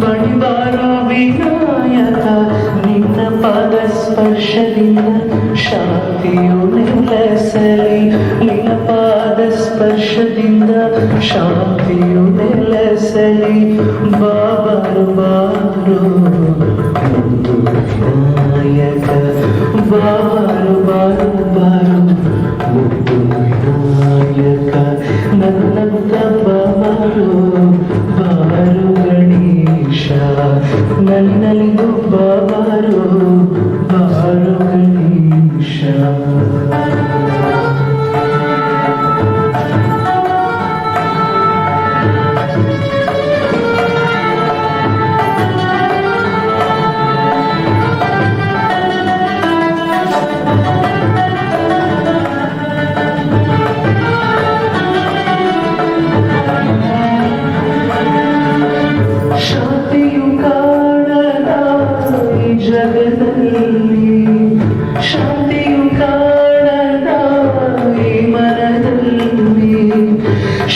ಬಡಿಬಾರು ವಿನಾಯಕ ನಿನ್ನ ಪದ ಸ್ಪರ್ಶದಿಂದ ಶಾಂತಿಯು ನೆಲೆಸಲಿ ನಿನ್ನ ಪಾದ ಸ್ಪರ್ಶದಿಂದ ಶಾಂತಿಯು ನೆಲೆಸಲಿ ಬಾಬರು ಬಾರು ನಾಯಕ ಬಾಬರು ಬಾರು ಬಾರು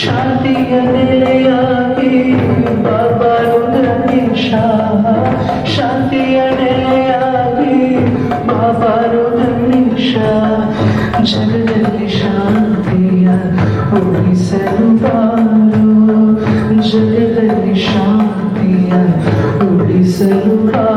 ಶಾಂತಿಯನೆಲೆಯಾಗಿ ಬಾಬಾರುದ್ರಕೇಶ ಶಾಂತಿಯನೆಲೆಯಾಗಿ ಬಾಬಾರುದ್ರಕೇಶ ಜಗದಲ್ಲಿ ಶಾಂತಿಯ ಉಳಿಸಲು ಬಾರು ಜಗದಲ್ಲಿ ಶಾಂತಿಯ ಉಳಿಸಲು ಬಾರು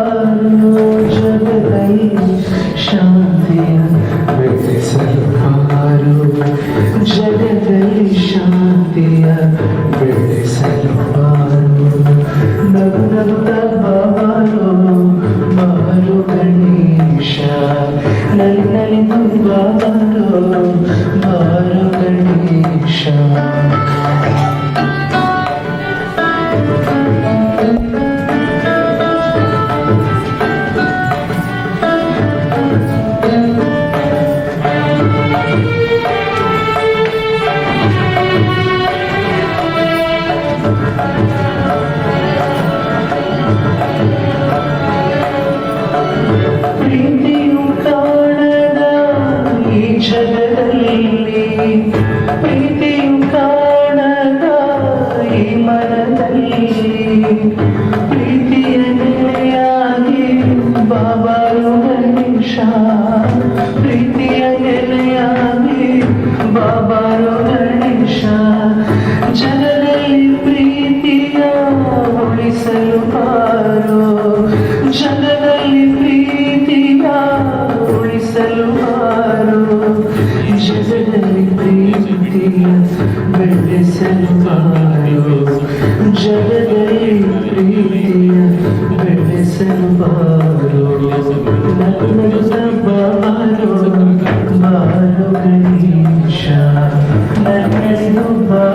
sen varol ben sen varol varol ben Thank you.